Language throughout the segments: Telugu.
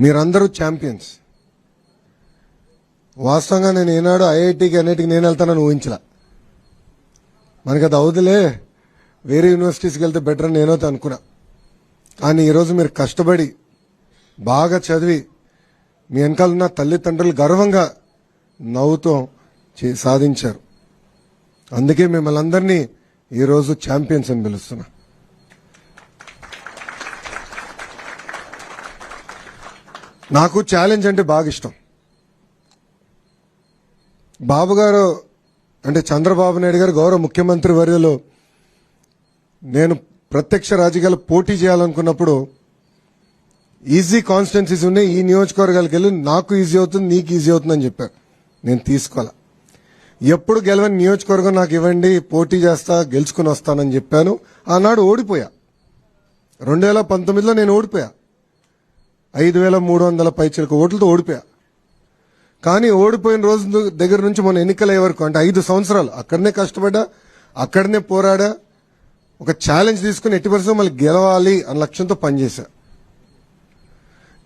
మీరందరూ ఛాంపియన్స్ వాస్తవంగా నేను ఏనాడు ఐఐటికి అన్నిటికి నేను వెళ్తానని ఊహించలా. మనకి అది అవుదులే. వేరే యూనివర్సిటీస్కి వెళ్తే బెటర్ అని నేనైతే అనుకున్నా. కానీ ఈరోజు మీరు కష్టపడి బాగా చదివి మీ వెనకాల ఉన్న తల్లిదండ్రులు గర్వంగా నవ్వుతో చే- సాధించారు. అందుకే మిమ్మల్ని అందరినీ ఈరోజు ఛాంపియన్స్ అని పిలుస్తున్నా. నాకు ఛాలెంజ్ అంటే బాగా ఇష్టం. బాబు గారు అంటే చంద్రబాబు నాయుడు గారు గౌరవ ముఖ్యమంత్రి వర్యలో నేను ప్రత్యక్ష రాజకీయాలు పోటీ చేయాలనుకున్నప్పుడు ఈజీ కాన్స్టిట్యున్సీస్ ఉన్నాయి. ఈ నియోజకవర్గాలకు వెళ్ళి నాకు ఈజీ అవుతుంది నీకు ఈజీ అవుతుంది అని చెప్పారు. నేను తీసుకోవాలా? ఎప్పుడు గెలవని నియోజకవర్గం నాకు ఇవ్వండి పోటీ చేస్తా గెలుచుకుని వస్తానని చెప్పాను. ఆనాడు ఓడిపోయా. రెండు వేల పంతొమ్మిదిలో నేను ఓడిపోయా. ఐదు వేల మూడు వందల పైచలకు ఓట్లతో ఓడిపోయా. కానీ ఓడిపోయిన రోజు దగ్గర నుంచి మన ఎన్నికలు వరకు అంటే ఐదు సంవత్సరాలు అక్కడనే కష్టపడ్డా అక్కడనే పోరాడా ఒక ఛాలెంజ్ తీసుకుని ఎట్టి పరిస్థితి మళ్ళీ గెలవాలి అన్న లక్ష్యంతో పనిచేశా.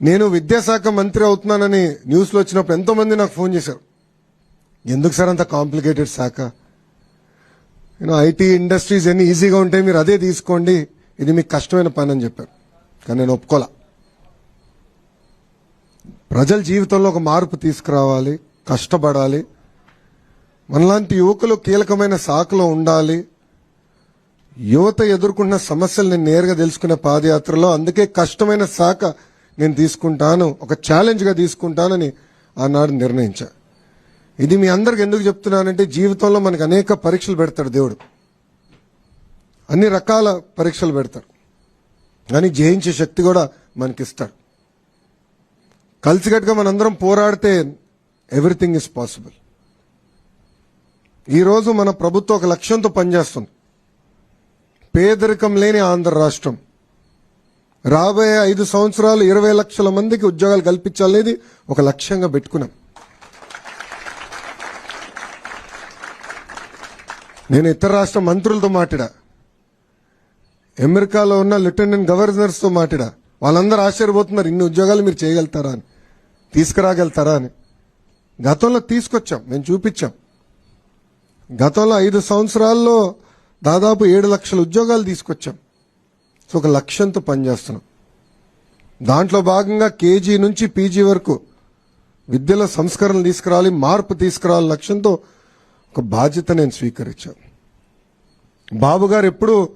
నేను విద్యాశాఖ మంత్రి అవుతున్నానని న్యూస్లో వచ్చినప్పుడు ఎంతోమంది నాకు ఫోన్ చేశారు. ఎందుకు సార్ అంత కాంప్లికేటెడ్ శాఖ? నేను ఐటీ ఇండస్ట్రీస్ ఎన్ని ఈజీగా ఉంటాయి మీరు అదే తీసుకోండి ఇది మీకు కష్టమైన పని అని చెప్పారు. కానీ నేను ఒప్పుకోలే. ప్రజల జీవితంలో ఒక మార్పు తీసుకురావాలి కష్టపడాలి. మనలాంటి యువకులు కీలకమైన శాఖలో ఉండాలి. యువత ఎదుర్కొన్న సమస్యలు నేను నేరుగా తెలుసుకునే పాదయాత్రలో అందుకే కష్టమైన శాఖ నేను తీసుకుంటాను ఒక ఛాలెంజ్గా తీసుకుంటానని ఆనాడు నిర్ణయించా. ఇది మీ అందరికి ఎందుకు చెప్తున్నానంటే జీవితంలో మనకు అనేక పరీక్షలు పెడతాడు దేవుడు. అన్ని రకాల పరీక్షలు పెడతారు కానీ జయించే శక్తి కూడా మనకిస్తాడు. కలిసికట్టుగా మనందరం పోరాడితే ఎవ్రీథింగ్ ఇస్ పాసిబుల్. ఈరోజు మన ప్రభుత్వం ఒక లక్ష్యంతో పనిచేస్తుంది. పేదరికం లేని ఆంధ్ర రాష్ట్రం. రాబోయే ఐదు సంవత్సరాలు ఇరవై లక్షల మందికి ఉద్యోగాలు కల్పించాలనేది ఒక లక్ష్యంగా పెట్టుకున్నాం. నేను ఇతర రాష్ట్ర మంత్రులతో మాట్లాడా. అమెరికాలో ఉన్న లెఫ్టినెంట్ గవర్నర్స్తో మాట్లాడా. వాళ్ళందరూ ఆశ్చర్యపోతున్నారు ఇన్ని ఉద్యోగాలు మీరు చేయగలుగుతారా అని. తీసుకురాగలుగుతారా అని. గతంలో తీసుకొచ్చాం మేము చూపించాం. గతంలో ఐదు సంవత్సరాల్లో దాదాపు ఏడు లక్షల ఉద్యోగాలు తీసుకొచ్చాం. సో ఒక లక్ష్యంతో పనిచేస్తున్నాం. దాంట్లో భాగంగా కేజీ నుంచి పీజీ వరకు విద్యలో సంస్కరణలు తీసుకురావాలి మార్పు తీసుకురావాలి లక్ష్యంతో ఒక బాధ్యత నేను స్వీకరించాను. బాబు గారు ఎప్పుడు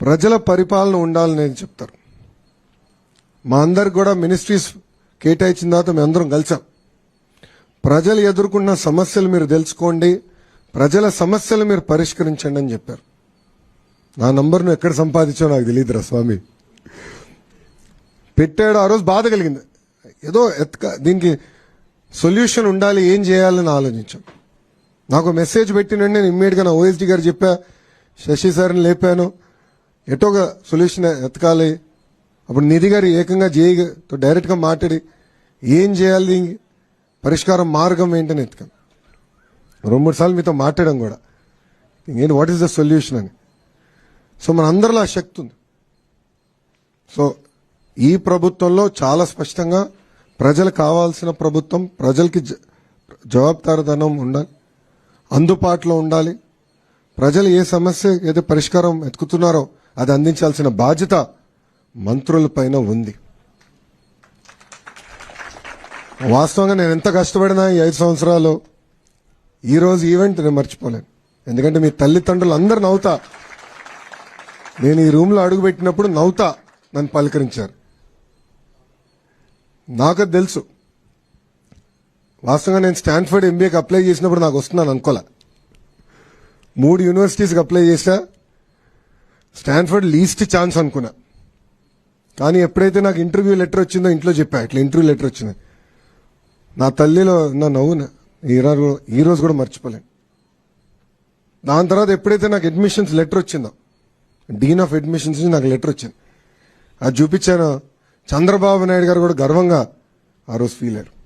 ప్రజల పరిపాలన ఉండాలని నేను చెప్తారు. మా అందరికి కూడా మినిస్ట్రీస్ కేటాయించిన తర్వాత మేము అందరం కలిసాం. ప్రజలు ఎదుర్కొన్న సమస్యలు మీరు తెలుసుకోండి. ప్రజల సమస్యలు మీరు పరిష్కరించండి అని చెప్పారు. నా నంబర్ నువ్వు ఎక్కడ సంపాదించావు నాకు తెలియదురా స్వామి. పెట్టాడు ఆ రోజు బాధ కలిగింది. ఏదో ఎత్క దీనికి సొల్యూషన్ ఉండాలి ఏం చేయాలని ఆలోచించాం. నాకు మెసేజ్ పెట్టినండి నేను ఇమ్మీడియట్గా నా ఓఎస్డి గారు చెప్పా శశి సార్ని లేపాను. ఎటోగా సొల్యూషన్ ఎతకాలి. అప్పుడు నిధి గారు ఏకంగా జేఈతో డైరెక్ట్గా మాట్లాడి ఏం చేయాలి పరిష్కారం మార్గం ఏంటని ఎత్తుకాను రెండు మూడు సార్లు మీతో మాట్లాడడం కూడా. ఏంటి? వాట్ ఈస్ ద సొల్యూషన్ అని. సో మన అందరిలో ఆ శక్తి ఉంది. సో ఈ ప్రభుత్వంలో చాలా స్పష్టంగా ప్రజలకు కావాల్సిన ప్రభుత్వం ప్రజలకి జ- జవాబుదారుదనం ఉండాలి. అందుబాటులో ఉండాలి. ప్రజలు ఏ సమస్య ఏదో పరిష్కారం ఎత్తుకుతున్నారో అది అందించాల్సిన బాధ్యత మంత్రులపైన ఉంది. వాస్తవంగా నేను ఎంత కష్టపడినా ఈ ఐదు సంవత్సరాలు ఈ రోజు ఈవెంట్ నేను మర్చిపోలేను. ఎందుకంటే మీ తల్లిదండ్రులు అందరు నవ్వుతా. నేను ఈ రూమ్లో అడుగుపెట్టినప్పుడు నవ్వుతా నన్ను పలకరించారు. నాకు అది తెలుసు. వాస్తవంగా నేను స్టాన్ఫర్డ్ ఎంబీఏకి అప్లై చేసినప్పుడు నాకు వస్తున్నాను అనుకోలే. మూడు యూనివర్సిటీస్కి అప్లై చేశా స్టాన్ఫర్డ్ లీస్ట్ ఛాన్స్ అనుకున్నా. కానీ ఎప్పుడైతే నాకు ఇంటర్వ్యూ లెటర్ వచ్చిందో ఇంట్లో చెప్పా ఇట్లా ఇంటర్వ్యూ లెటర్ వచ్చింది. నా తల్లిలో నా నవ్వున ఈ రోజు కూడా మర్చిపోలేను. దాని తర్వాత ఎప్పుడైతే నాకు అడ్మిషన్స్ లెటర్ వచ్చిందో డీన్ ఆఫ్ అడ్మిషన్స్ నుంచి నాకు లెటర్ వచ్చింది. అది చూపించాను. చంద్రబాబు నాయుడు గారు కూడా గర్వంగా ఆ రోజు ఫీల్ అయ్యారు.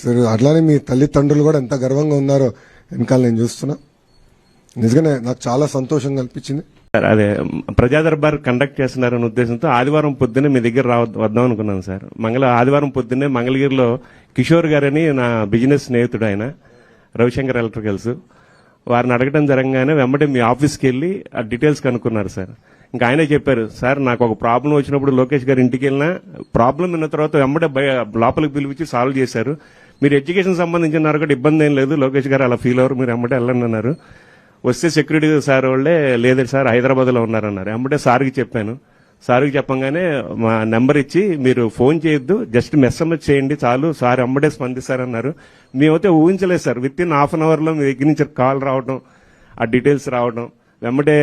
సరే అట్లానే మీ తల్లిదండ్రులు కూడా ఎంత గర్వంగా ఉన్నారో వెనకాల నేను చూస్తున్నా. నిజంగానే నాకు చాలా సంతోషం కల్పించింది. అదే ప్రజా దర్బార్ కండక్ట్ చేస్తున్నారనే ఉద్దేశంతో ఆదివారం పొద్దున్నే మీ దగ్గర రావ వద్దాం అనుకున్నాను సార్. మంగళ ఆదివారం పొద్దున్నే మంగళగిరిలో కిషోర్ గారని నా బిజినెస్ స్నేహితుడు ఆయన రవిశంకర్ ఎలక్ట్రికల్స్. వారిని అడగడం జరగగానే వెంబడే మీ ఆఫీస్కి వెళ్ళి ఆ డీటెయిల్స్ కనుక్కున్నారు సార్. ఇంకా ఆయనే చెప్పారు సార్ నాకు ఒక ప్రాబ్లం వచ్చినప్పుడు లోకేష్ గారి ఇంటికి వెళ్ళినా ప్రాబ్లం విన్న తర్వాత వెంబడే బయ- లోపలికి పిలిపించి సాల్వ్ చేశారు. మీరు ఎడ్యుకేషన్ సంబంధించిన కూడా ఇబ్బంది ఏం లేదు లోకేష్ గారు అలా ఫీల్ అవ్వరు మీరు వెంబడే వెళ్ళండి అన్నారు. వస్తే సెక్యూరిటీ సార్ వాళ్ళే లేదండి సార్ హైదరాబాద్లో ఉన్నారన్నారు. వెంబడే సార్కి చెప్పాను. సార్కి చెప్పంగానే మా నెంబర్ ఇచ్చి మీరు ఫోన్ చేయొద్దు జస్ట్ మెస్ఎంఎస్ చేయండి చాలు సార్ అమ్మడే స్పందిస్తారన్నారు. మేమైతే ఊహించలేదు sir. Within half an అవర్లో మీ దగ్గర నుంచి కాల్ రావడం ఆ డీటెయిల్స్ రావడం వెంబడే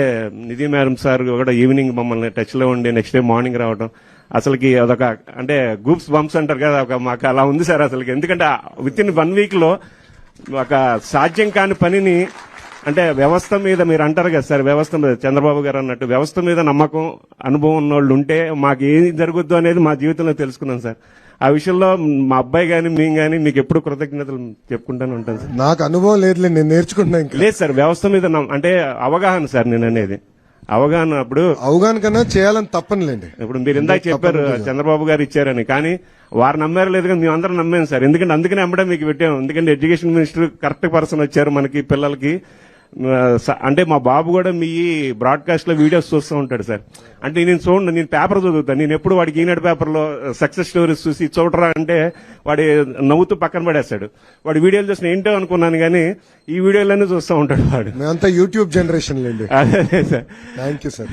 నిధి మేడం సార్ కూడా ఈవినింగ్ మమ్మల్ని టచ్లో ఉండి నెక్స్ట్ డే మార్నింగ్ రావడం అసలుకి అదొక అంటే గ్రూప్స్ బంప్స్ అంటారు కదా ఒక మాకు అలా ఉంది సార్ అసలుకి. ఎందుకంటే విత్ ఇన్ వన్ వీక్లో ఒక సాధ్యం కాని పనిని అంటే వ్యవస్థ మీద మీరు అంటారు కదా సార్ వ్యవస్థ మీద చంద్రబాబు గారు అన్నట్టు వ్యవస్థ మీద నమ్మకం అనుభవం ఉన్న వాళ్ళు ఉంటే మాకు ఏం జరుగుద్దో అనేది మా జీవితంలో తెలుసుకున్నాం సార్. ఆ విషయంలో మా అబ్బాయి గాని మేము గాని మీకు ఎప్పుడు కృతజ్ఞతలు చెప్పుకుంటానే ఉంటాను సార్. నాకు అనుభవం లేదులే నేను నేర్చుకుంటున్నా ఇంకా. లేదు సార్ వ్యవస్థ మీద అంటే అవగాహన సార్ నేను అనేది. అవగాహన అప్పుడు అవగాహన కన్నా చేయాలని తప్పనిలేండి. ఇప్పుడు మీరు ఇందాక చెప్పారు చంద్రబాబు గారు ఇచ్చారని కానీ వారు నమ్మారు లేదు కానీ మేము అందరం నమ్మాం సార్. ఎందుకంటే అందుకనే అమ్మడే మీకు పెట్టాము ఎందుకంటే ఎడ్యుకేషన్ మినిస్టర్ కరెక్ట్ పర్సన్ వచ్చారు మనకి పిల్లలకి. అంటే మా బాబు కూడా మీ బ్రాడ్కాస్ట్లో వీడియోస్ చూస్తూ ఉంటాడు సార్. అంటే నేను చూడండి నేను పేపర్ చదువుతాను నేను ఎప్పుడు వాడికి ఈనాడు పేపర్లో సక్సెస్ స్టోరీస్ చూసి చూడరా అంటే వాడి నవ్వుతూ పక్కన పడేస్తాడు. వాడి వీడియోలు చూసిన ఏంటో అనుకున్నాను కానీ ఈ వీడియోలన్నీ చూస్తూ ఉంటాడు వాడు. మేమంతా యూట్యూబ్ జనరేషన్ లేండి. అదే సార్. Thank you sir